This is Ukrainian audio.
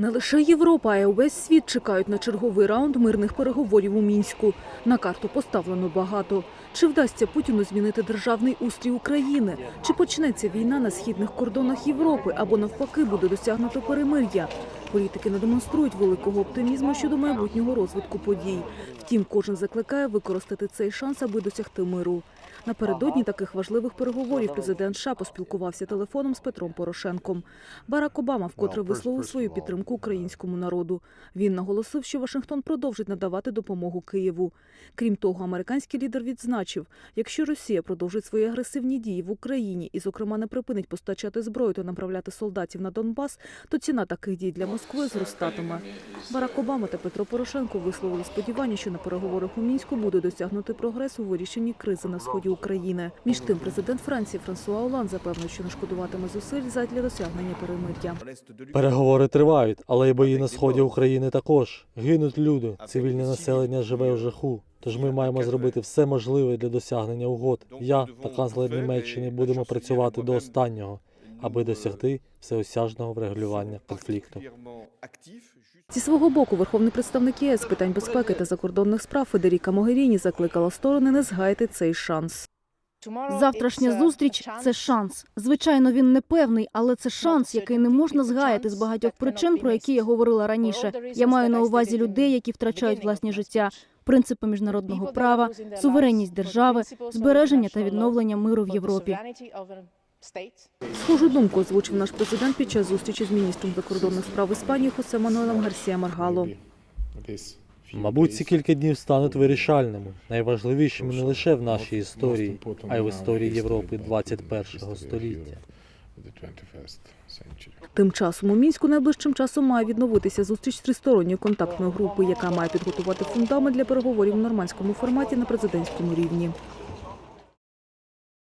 Не лише Європа, а й увесь світ чекають на черговий раунд мирних переговорів у мінську. На карту поставлено багато. Чи вдасться Путіну змінити державний устрій України? Чи почнеться війна на східних кордонах Європи або навпаки буде досягнуто перемир'я? Політики не демонструють великого оптимізму щодо майбутнього розвитку подій. Втім, кожен закликає використати цей шанс, аби досягти миру. Напередодні таких важливих переговорів президент США поспілкувався телефоном з Петром Порошенком. Барак Обама вкотре висловив свою підтримку українському народу. Він наголосив, що Вашингтон продовжить надавати допомогу Києву. Крім того, американський лідер відзначив, якщо Росія продовжить свої агресивні дії в Україні і, зокрема, не припинить постачати зброю та направляти солдатів на Донбас, то ціна таких дій для Москви зростатиме. Барак Обама та Петро Порошенко висловили сподівання, що на переговорах у мінську буде досягнути прогрес у вирішенні кризи на сході України. Між тим, президент Франції Франсуа Олан запевнив, що не шкодуватиме зусиль задля досягнення перемир'я. Переговори тривають, але й бої на сході України також. Гинуть люди, цивільне населення живе в жаху. Тож ми маємо зробити все можливе для досягнення угод. Я та канцлер Німеччини будемо працювати до останнього, аби досягти всеосяжного врегулювання конфлікту. Зі свого боку, верховний представник ЄС з питань безпеки та закордонних справ Федеріка Могеріні закликала сторони не згаяти цей шанс. Завтрашня зустріч це шанс. Звичайно, він не певний, але це шанс, який не можна згаяти з багатьох причин, про які я говорила раніше. Я маю на увазі людей, які втрачають власні життя, принципи міжнародного права, суверенність держави, збереження та відновлення миру в Європі. Схожу думку озвучив наш президент під час зустрічі з міністром закордонних справ Іспанії Хосе Мануелем Гарсія Маргало. Мабуть, ці кілька днів стануть вирішальними, найважливішими не лише в нашій історії, а й в історії Європи 21 століття. Тим часом у мінську найближчим часом має відновитися зустріч тристоронньої контактної групи, яка має підготувати фундамент для переговорів в нормандському форматі на президентському рівні.